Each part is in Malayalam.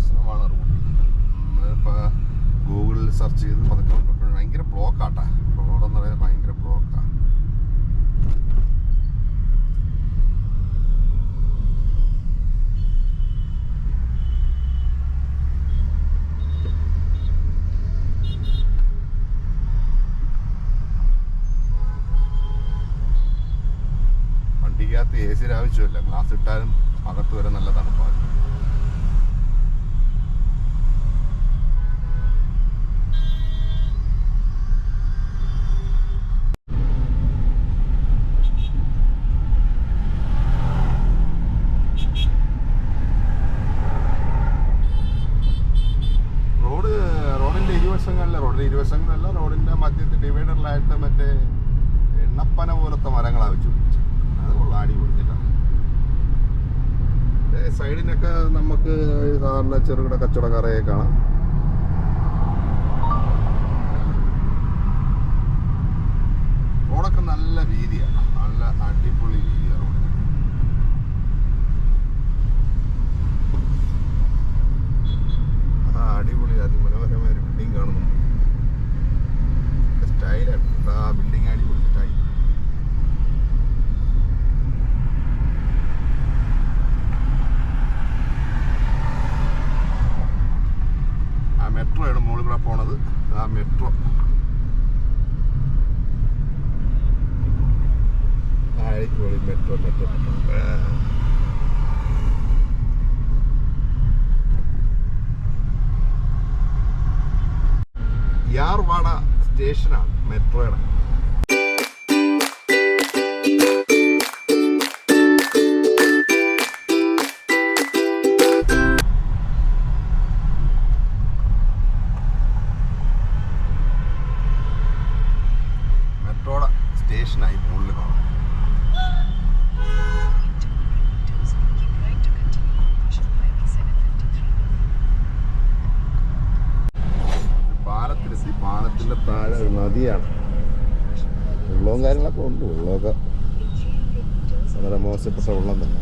പ്രശ്നമാണ് റൂട്ട്. ഇപ്പോൾ ഗൂഗിളിൽ സെർച്ച് ചെയ്ത് പതുക്കെ കൊണ്ടുപോയി പോയി. ഭയങ്കര ബ്ലോക്കാട്ടാ. റോഡെന്ന് പറയുന്നത് ഭയങ്കര ബ്ലോക്കാണ് വണ്ടിക്കകത്ത് എ സിയുടെ ആവശ്യമില്ല. ഗ്ലാസ് ഇട്ടാലും അകത്ത് വരെ നല്ല ചെറുകിട കച്ചവടക്കാരെയൊക്കെ കാണാം റോഡൊക്കെ നല്ല വീതിയാണ് നല്ല അടിപൊളി വീതിയാണ് റോഡിന് ആ അടിപൊളി അതിമനോഹരമായ ഒരു ബിൽഡിംഗ് കാണുന്നു സ്റ്റൈലാണ് ആ ബിൽഡിംഗ് അടിപൊളി സ്റ്റൈൽ ആ മെട്രോയാണ് മുകളിൽ കൂടെ പോണത് ആ മെട്രോ അടിപൊളി മെട്രോ മെട്രോ മെട്രോ ആ. യാർവാഡ സ്റ്റേഷനാണ് മെട്രോയുടെ നദിയാണ് വെള്ളവും കാര്യങ്ങളൊക്കെ ഉണ്ട്. വെള്ളമൊക്കെ വളരെ മോശപ്പെട്ട വെള്ളം തന്നെ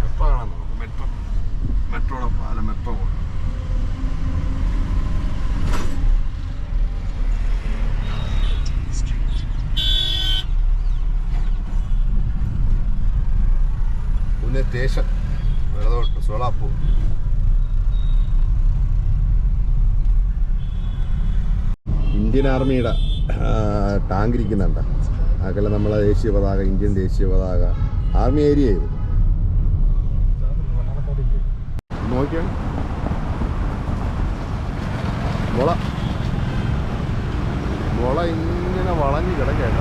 മെട്രോ കാണാൻ നമുക്ക് മെട്രോ മെട്രോയുടെ പാലം മെട്രോ പോലെ Street. പുനെ സ്റ്റേഷൻ. വെള്ളതോട്ട് സോളാപ്പൂർ ഇന്ത്യൻ ആർമിയുടെ ടാങ്ക് ഇരിക്കുന്നുണ്ട് അകലെ നമ്മളെ ദേശീയ പതാക ഇന്ത്യൻ ദേശീയ പതാക ആർമി ഏരിയ ഇത്. നോക്കിയാ. മുള. മുള ഇങ്ങനെ വളഞ്ഞ് കിടക്കേണ്ട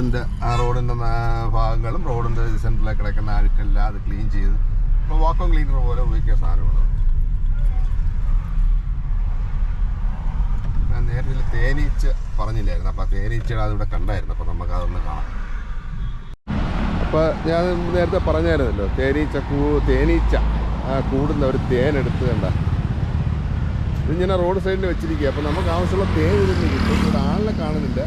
റോഡിന്റെ ആ റോഡിന്റെ ഭാഗങ്ങളും റോഡിന്റെ സെന്ററിൽ കിടക്കുന്ന അഴുക്കെല്ലാം അത് ക്ലീൻ ചെയ്ത് ഇപ്പോൾ വാക്വം ക്ലീനർ പോലെ ഉപയോഗിക്കുക സാധനമാണ്. ഞാൻ നേരത്തെ തേനീച്ച പറഞ്ഞില്ലായിരുന്നു. അപ്പോൾ തേനീച്ചയുടെ അതിവിടെ കണ്ടായിരുന്നു. അപ്പോൾ നമുക്ക് അതൊന്ന് കാണാം. അപ്പോൾ ഞാൻ നേരത്തെ പറഞ്ഞായിരുന്നല്ലോ തേനീച്ച കൂ തേനീച്ച കൂടുന്ന ഒരു തേൻ എടുത്ത് കണ്ട. ഇതിങ്ങനെ റോഡ് സൈഡിൽ വെച്ചിരിക്കുക. അപ്പോൾ നമുക്ക് ആവശ്യമുള്ള തേൻ ഇതിന് കിട്ടും. ഇവിടെ ആളിനെ കാണുന്നില്ല.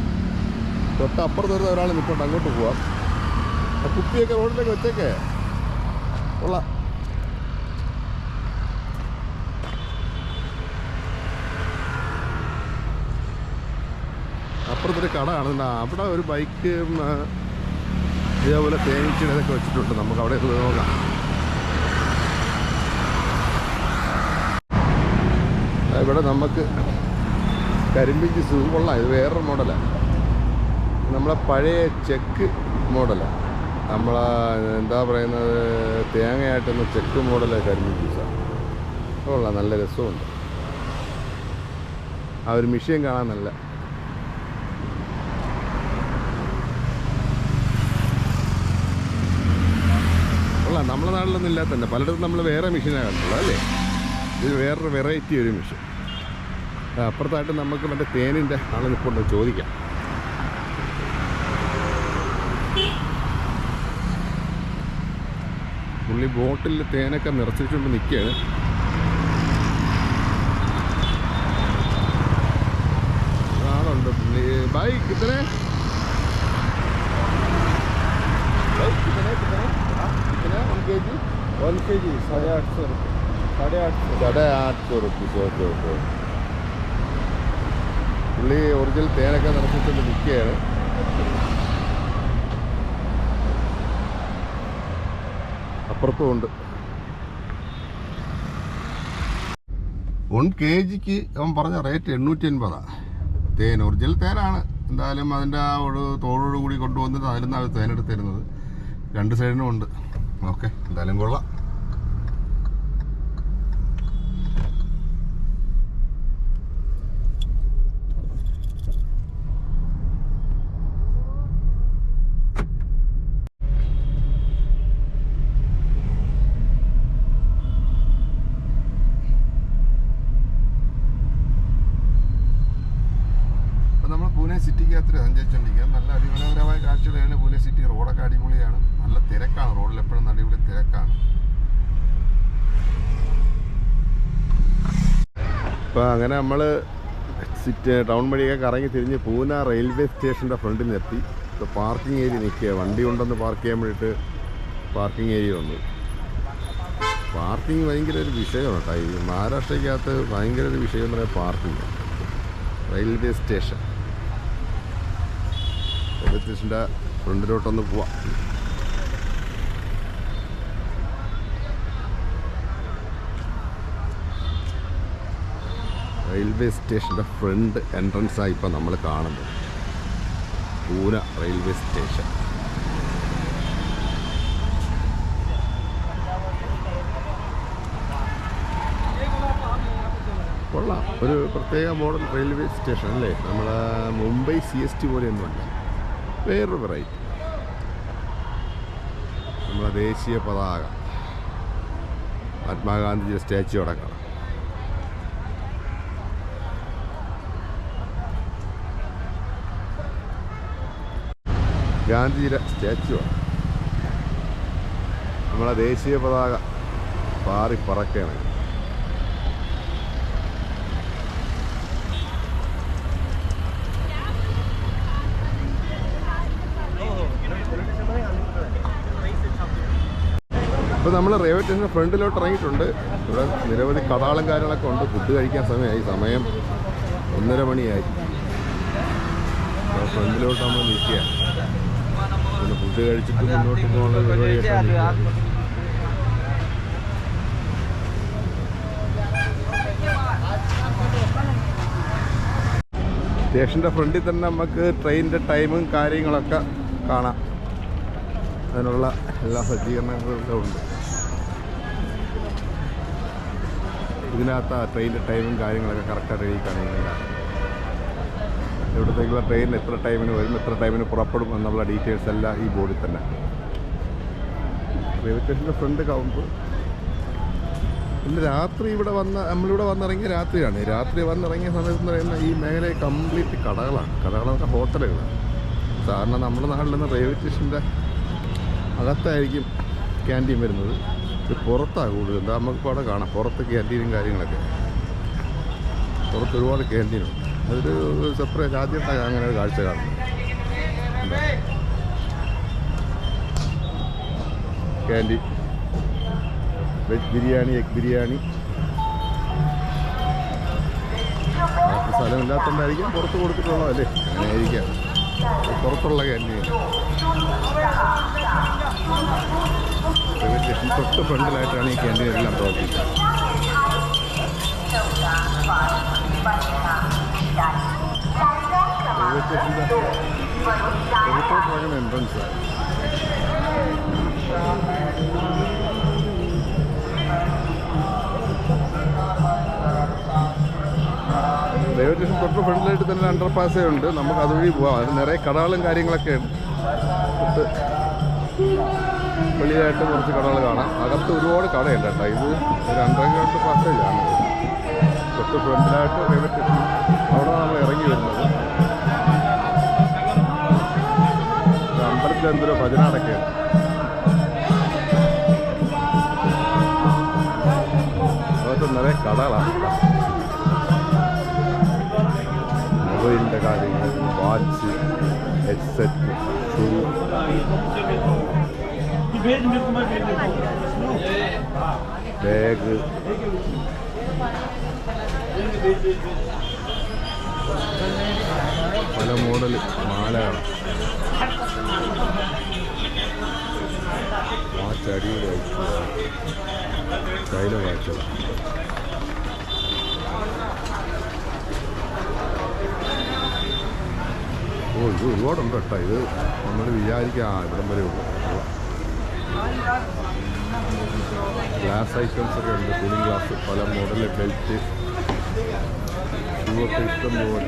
തൊട്ടപ്പുറത്ത് വരുന്ന ഒരാൾ നിൽക്കോട്ടെ അങ്ങോട്ട് പോവാം. ആ കുപ്പിയൊക്കെ റോഡിലേക്ക് വെച്ചേക്കേ. ഉള്ള അപ്പുറത്തൊരു കട കാണുന്നുണ്ട്. അവിടെ ഒരു ബൈക്ക് ഇതേപോലെ തേനീച്ചയുടെ ഇതൊക്കെ വെച്ചിട്ടുണ്ട്. നമുക്ക് അവിടെ ഒന്ന് നോക്കാം. ഇവിടെ നമുക്ക് കരിമ്പിഞ്ചി സൂ കൊള്ളാം. ഇത് വേറൊരു മോഡലാണ്. നമ്മളെ പഴയ ചെക്ക് മോഡലാണ് നമ്മളെ എന്താ പറയുന്നത് തേങ്ങയായിട്ടുന്ന ചെക്ക് മോഡൽ കരിമീൻ ജ്യൂസാണ് കൊള്ളാം നല്ല രസമുണ്ട്. ആ ഒരു മിഷ്യൻ കാണാൻ നല്ല. കൊള്ളാം നമ്മളെ നാട്ടിലൊന്നും ഇല്ലാത്തന്നെ. പലയിടത്തും നമ്മൾ വേറെ മെഷീനാണ് കണ്ടുള്ളത് അല്ലേ? ഇത് വേറൊരു വെറൈറ്റി ഒരു മെഷീൻ. അപ്പുറത്തായിട്ട് നമുക്ക് മറ്റേ തേനിന്റെ ആൾ നിൽപ്പുണ്ട് ചോദിക്കാം. പുള്ളി ബോട്ടിൽ തേനൊക്കെ നിറച്ചിട്ടുണ്ട് നിൽക്കുകയാണ് ആളുണ്ട് പുള്ളി ബൈ കിത്തനെ ബൈ കിത്തനെ കിത്തനെ कितना वन के जी वन के जी साढ़े आठ सौ रुपये साढ़े आठ सौ साढ़े आठ सौ റുപ്പീസ് ഓക്കെ ഓക്കെ പുള്ളി ഒറിജിനൽ തേനൊക്കെ നിറച്ചിട്ടുണ്ട് നിൽക്കുകയാണ് അപ്പുറത്തും ഉണ്ട് വൺ കെ ജിക്ക് അവൻ പറഞ്ഞ റേറ്റ് എണ്ണൂറ്റി എൺപതാണ് തേൻ ഒറിജിനൽ തേനാണ്. എന്തായാലും അതിന്റെ ആ ഒരു തോളോടുകൂടി കൊണ്ടുവന്നിട്ട് അതിൽ നിന്നാണ് തേനെടുത്ത് തരുന്നത്. രണ്ട് സൈഡിനും ഉണ്ട്. ഓക്കെ എന്തായാലും കൊള്ളാം അപ്പോൾ നമ്മൾ പൂനെ സഞ്ചരിച്ചുകൊണ്ടിരിക്കുക നല്ല അതിമനോഹരമായ കാഴ്ചകളാണ് പൂനെ സിറ്റി റോഡൊക്കെ അടിപൊളിയാണ്. നല്ല തിരക്കാണ്. റോഡിൽ എപ്പോഴും അടിപൊളി തിരക്കാണ്. അപ്പോൾ അങ്ങനെ നമ്മൾ സിറ്റി ടൗൺ വഴിയൊക്കെ കറങ്ങി തിരിഞ്ഞ് പൂന റെയിൽവേ സ്റ്റേഷന്റെ ഫ്രണ്ടിൽ നിർത്തി ഇപ്പോൾ പാർക്കിംഗ് ഏരിയ നിൽക്കുക വണ്ടി ഉണ്ടെന്ന് പാർക്ക് ചെയ്യാൻ വേണ്ടിയിട്ട് പാർക്കിംഗ് ഏരിയ വന്നു. പാർക്കിംഗ് ഭയങ്കര ഒരു വിഷയമാണ് കേട്ടോ. ഈ മഹാരാഷ്ട്രയ്ക്കകത്ത് ഭയങ്കര ഒരു വിഷയം എന്ന് പറയുന്നത് പാർക്കിംഗ് റെയിൽവേ സ്റ്റേഷൻ റെയിൽവേ സ്റ്റേഷന്റെ ഫ്രണ്ടിലോട്ടൊന്ന് പോവാം. റെയിൽവേ സ്റ്റേഷന്റെ ഫ്രണ്ട് എൻട്രൻസ് ആയി ഇപ്പം നമ്മൾ കാണുന്നത്. Pune railway station. കൊള്ളാം. ഒരു പ്രത്യേക മോഡൽ റെയിൽവേ സ്റ്റേഷൻ അല്ലേ? നമ്മൾ മുംബൈ സി എസ് ടി പോലെയൊന്നുമല്ല. വേറൊരു വെറൈറ്റി നമ്മളെ ദേശീയ പതാക. മഹാത്മാഗാന്ധിജിയുടെ സ്റ്റാച്ചു അടക്കണം ഗാന്ധിജിയുടെ സ്റ്റാച്യു ആണ്. നമ്മളെ ദേശീയ പതാക പാറി പറക്കുകയാണ് ഇപ്പോൾ നമ്മൾ റെയിൽവേ സ്റ്റേഷൻ ഫ്രണ്ടിലോട്ട് ഇറങ്ങിയിട്ടുണ്ട്. ഇവിടെ നിരവധി കടാളും കാര്യങ്ങളൊക്കെ ഉണ്ട്. ഫുഡ് കഴിക്കാൻ സമയമായി. സമയം ഒന്നര മണിയായി. ഫ്രണ്ടിലോട്ട് നമ്മൾ നിൽക്കുക. പിന്നെ ഫുഡ് കഴിച്ചിട്ട് മുന്നോട്ട് പോകാനുള്ള. സ്റ്റേഷന്റെ ഫ്രണ്ടിൽ തന്നെ നമുക്ക് ട്രെയിനിന്റെ ടൈമും കാര്യങ്ങളൊക്കെ കാണാം. അതിനുള്ള എല്ലാ സജ്ജീകരണങ്ങളും ഉണ്ട്. ഇതിനകത്ത് ആ ട്രെയിനിന്റെ ടൈമും കാര്യങ്ങളൊക്കെ കറക്റ്റായിട്ട് എഴുതി കാണിക്കുന്നില്ല ഇവിടത്തേക്കുള്ള ട്രെയിൻ എത്ര ടൈമിന് വരും എത്ര ടൈമിന് പുറപ്പെടും എന്നുള്ള ഡീറ്റെയിൽസ് എല്ലാം ഈ ബോർഡിൽ തന്നെ. റെയിൽവേ സ്റ്റേഷന്റെ ഫ്രണ്ട് കൗണ്ടർ ഇന്ന് രാത്രി ഇവിടെ വന്ന് നമ്മളിവിടെ വന്നിറങ്ങിയ രാത്രിയാണ്. രാത്രി വന്നിറങ്ങിയ സമയത്ത് എന്ന് പറയുന്ന ഈ മേഖല കംപ്ലീറ്റ് കടകളാണ്. കടകളൊക്കെ ഹോട്ടലുകളാണ്. സാധാരണ നമ്മുടെ നാട്ടിൽ നിന്ന് റെയിൽവേ സ്റ്റേഷന്റെ അകത്തായിരിക്കും ക്യാന്റീൻ വരുന്നത്. ഇത് പുറത്താണ് കൂടുതൽ എന്താ നമുക്ക് അവിടെ കാണാം. പുറത്ത് ക്യാന്റീനും കാര്യങ്ങളൊക്കെ. പുറത്ത് ഒരുപാട് ക്യാന്റീനുണ്ട് അതൊരു സെപ്പറേറ്റ് ആദ്യമായിട്ടാണ് അങ്ങനെ ഒരു കാഴ്ച കാണുന്നത് canteen veg biryani egg biryani സ്ഥലമില്ലാത്തതുകൊണ്ടായിരിക്കും പുറത്ത് കൊടുത്തിട്ടുള്ളതല്ലേ? അങ്ങനെ ആയിരിക്കാം പുറത്തുള്ള ക്യാന്റീൻ റെയിൽവേ സ്റ്റേഷൻ തൊട്ട് ഫ്രണ്ടിലായിട്ടാണ് ഈ ക്യാന്റീൻ എല്ലാം പ്രവർത്തിക്കുന്നത്. റെയിൽവേ തൊട്ട് ഫ്രണ്ടിലായിട്ട് തന്നെ അണ്ടർ പാസേ ഉണ്ട്. നമുക്ക് അതുവഴി പോവാം. അത് നിറയെ കടകളും കാര്യങ്ങളൊക്കെ ഉണ്ട്. തൊട്ട് വെളിയിലായിട്ട് കുറച്ച് കടകൾ കാണാം. അകത്ത് ഒരുപാട് കടയുണ്ട് കേട്ടോ. ഇത് ഒരു അണ്ടർഗ്രൗണ്ട് പാസേജാണ് തൊട്ട് ഫ്രണ്ടിലായിട്ട് റെയിൽവേ അവിടെ നമ്മൾ ഇറങ്ങി വരുന്നത്. അമ്പലത്തിൽ ഭജന അടക്കുകയാണ് അകത്ത് നിറയെ കടകളാണ് മൊബൈലിന്റെ കാര്യങ്ങൾ വാച്ച് ഹെഡ്സെറ്റ് ഷൂ ബാഗ് പല മോഡൽ മാലകൾ വാച്ച് അടിപൊളി സ്റ്റൈല വാച്ചുകൾ ഓ ഇത് ഒരുപാടുണ്ട് കേട്ടോ. ഇത് നമ്മൾ വിചാരിക്കാം ഇവിടം വരെ ഉള്ളൂ. ഗ്ലാസ് ഐറ്റംസ് ഒക്കെ ഉണ്ട് കൂളിംഗ് ഗ്ലാസ് പല മോഡൽ ബെൽറ്റ് ഷൂ ഒക്കെ ഇഷ്ടം പോലെ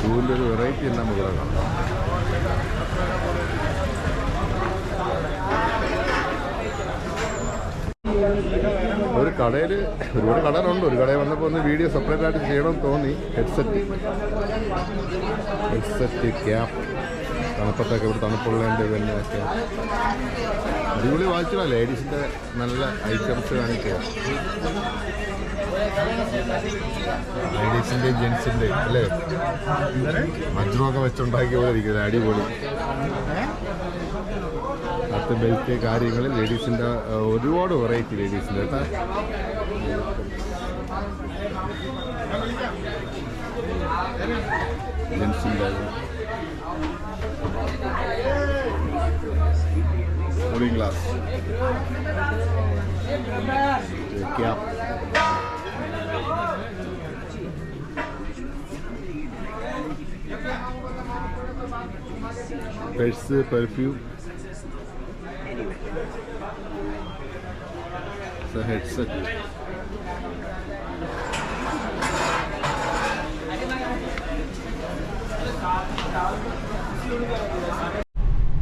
ഷൂവിന്റെ ഒരു വെറൈറ്റി നമുക്ക് ഇവിടെ കാണാം ഒരു കടയിൽ ഒരുപാട് കടകളുണ്ട്. ഒരു കടയിൽ വന്നപ്പോൾ ഒന്ന് വീഡിയോ സെപ്പറേറ്റ് ആയിട്ട് ചെയ്യണമെന്ന് തോന്നി. ഹെഡ്സെറ്റ് ഹെഡ്സെറ്റ് ക്യാപ് തണുപ്പത്തൊക്കെ ഇവിടെ തണുപ്പുള്ളതിന്റെ പിന്നെ അടിപൊളി വായിച്ചാൽ ലേഡീസിന്റെ നല്ല ഐറ്റംസ് കാണിക്കുക ലേഡീസിന്റെയും ജെൻസിന്റെയും അല്ലേ? മജ്രൊക്കെ വെച്ചുണ്ടാക്കിയ പോലെ ഇരിക്കുന്നത് അടിപൊളി. കത്ത് ബെൽറ്റ് കാര്യങ്ങൾ ലേഡീസിന്റെ ഒരുപാട് വെറൈറ്റി ലേഡീസിന്റെ പേഴ്സ് പെർഫ്യൂം ഹെഡ്സെറ്റ്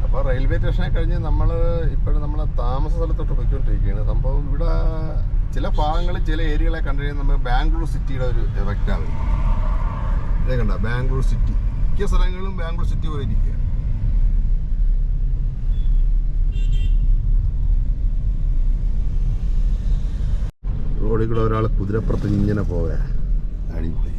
അപ്പോൾ റെയിൽവേ സ്റ്റേഷനെ കഴിഞ്ഞ് നമ്മൾ ഇപ്പോഴും നമ്മൾ താമസ സ്ഥലത്തോട്ട് പോയിക്കൊണ്ടിരിക്കുകയാണ്. സംഭവം ഇവിടെ ചില ഭാഗങ്ങളിൽ ചില ഏരിയകളെ കണ്ടു കഴിഞ്ഞാൽ നമ്മൾ ബാംഗ്ലൂർ സിറ്റിയുടെ ഒരു എഫക്റ്റാണ് ഇതേ കണ്ട? ബാംഗ്ലൂർ സിറ്റി. മിക്ക സ്ഥലങ്ങളിലും ബാംഗ്ലൂർ സിറ്റി പോലെ ഇരിക്കുക റോഡിൽ കൂടെ ഒരാൾ കുതിരപ്പുറത്ത് ഇങ്ങനെ പോവുക അടിപൊളി.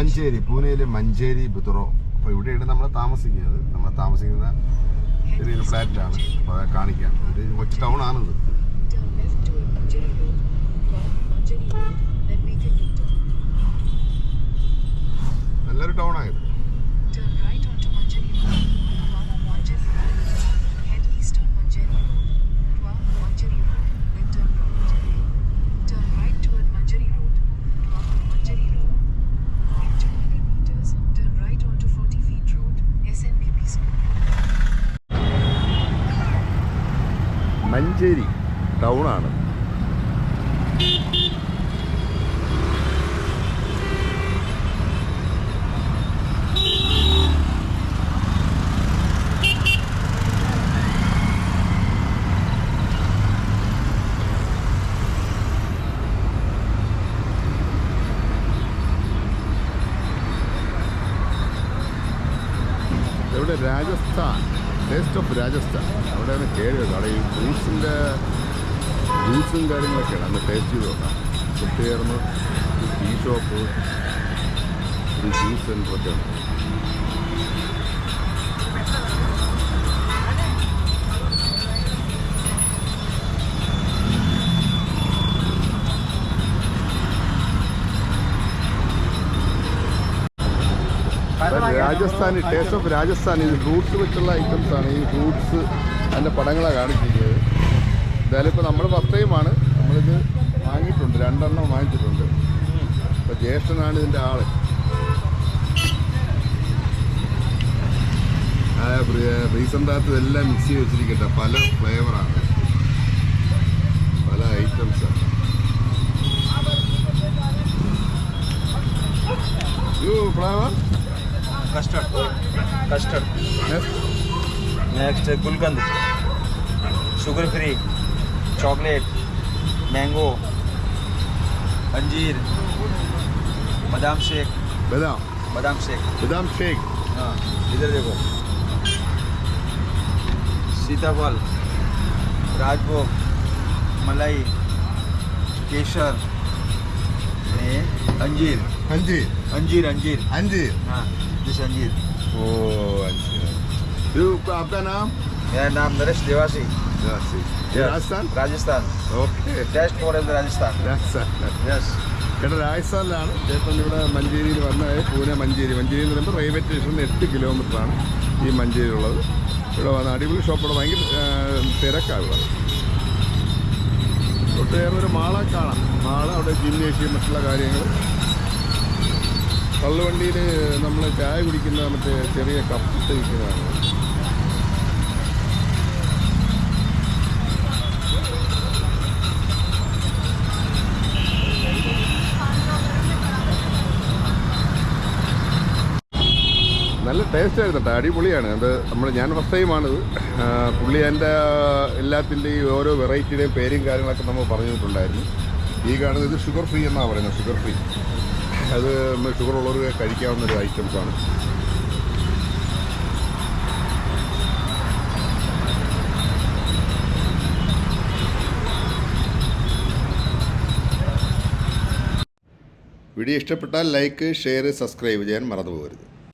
മഞ്ചേരി പൂനെയിലെ മഞ്ചേരി ബുദ്രോ അപ്പോൾ ഇവിടെയാണ് നമ്മൾ താമസിക്കുന്നത്. നമ്മൾ താമസിക്കുന്ന ചെറിയൊരു ഫ്ലാറ്റിലാണ്. അപ്പോൾ അത് കാണിക്കാം. ഒരു കൊച്ചു ടൗൺ ആണിത് നല്ലൊരു ടൗൺ toward ടൗണാണ് ഇവിടെ രാജസ്ഥാൻ ടേസ്റ്റ് ഓഫ് രാജസ്ഥാൻ. അവിടെയാണ് കയറിയത് അവിടെ ഈ ഫ്രൂട്ട്സിന്റെ ജ്യൂസും കാര്യങ്ങളൊക്കെയാണ്. അന്ന് ടേസ്റ്റ് ചെയ്ത് നോക്കാം കുട്ടിയായിരുന്നു ഒരു ടീ ഷോപ്പ് ഒരു ജ്യൂസ് സെന്ററൊക്കെ രാജസ്ഥാനി ടേസ്റ്റ് ഓഫ് രാജസ്ഥാൻ ഇത് റൂട്ട്സ് വെച്ചുള്ള ഐറ്റംസാണ് ഈ റൂട്ട്സ് അതിന്റെ പടങ്ങളാണ് കാണിച്ചിരിക്കുന്നത്. എന്തായാലും ഇപ്പോൾ നമ്മൾ ഫസ്റ്റ് ടൈമാണ് നമ്മളിത് വാങ്ങിയിട്ടുണ്ട്. രണ്ടെണ്ണം വാങ്ങിച്ചിട്ടുണ്ട്. ഇപ്പം ജ്യേഷ്ഠനാണ് ഇതിന്റെ ആൾ. റീസെന്റായിട്ട് ഇതെല്ലാം മിക്സ് ചെയ്ത് വെച്ചിരിക്കട്ടെ. പല ഫ്ലേവറാണ് പല ഐറ്റംസാണ് യു custard custard next ഗുൽക്കന്ദ് sugar free chocolate mango अंजीर बादाम शेक। बादाम। बादाम शेक। बादाम शेक। हाँ इधर देखो। सीताफल राजभोग मलाई केसर अंजीर। अंजीर। अंजीर अंजीर। अंजीर। हाँ दिस अंजीर। ओ अच्छा। अंजीर आपका नाम? मेरा नाम नरेश देवासी। രാജസ്ഥാൻ രാജസ്ഥാൻ ഓക്കെ രാജസ്ഥാൻ രാജസ്ഥാൻ രാജസ്ഥാനിലാണ് ചേട്ടൻ ഇവിടെ മഞ്ചേരിയിൽ വന്നത് പൂനെ മഞ്ചേരി. മഞ്ചേരി എന്ന് പറയുമ്പോൾ റെയിൽവേ സ്റ്റേഷനിൽ എട്ട് കിലോമീറ്ററാണ് ഈ മഞ്ചേരി ഉള്ളത് ഇവിടെ വന്ന അടിപൊളി ഷോപ്പോടെ ഭയങ്കര തിരക്കാണ്. ഒട്ടേറെ ഒരു മാളെ കാണാം. മാൾ അവിടെ ജിംനേഷ്യം മറ്റുള്ള കാര്യങ്ങൾ. കള്ളുവണ്ടിയിൽ നമ്മൾ ചായ കുടിക്കുന്ന മറ്റേ ചെറിയ കപ്പ് തയ്ക്കുന്നതാണ് നല്ല ടേസ്റ്റ് ആയിരുന്നു കേട്ടോ അടിപൊളിയാണ്. അത് നമ്മൾ ഞാൻ ഫസ്റ്റ് ടൈമാണിത് പുള്ളി എന്റെ എല്ലാത്തിന്റെയും ഓരോ വെറൈറ്റിയുടെയും പേരും കാര്യങ്ങളൊക്കെ നമ്മൾ പറഞ്ഞിട്ടുണ്ടായിരുന്നു. ഈ കാണുന്നത് ഇത് ഷുഗർ ഫ്രീ എന്നാണ് പറയുന്നത് ഷുഗർ ഫ്രീ അത് ഷുഗർ ഉള്ളവർക്ക് കഴിക്കാവുന്ന ഒരു ഐറ്റംസ് ആണ്. വീഡിയോ ഇഷ്ടപ്പെട്ടാൽ ലൈക്ക് ഷെയർ സബ്സ്ക്രൈബ് ചെയ്യാൻ മറന്നു പോകരുത്.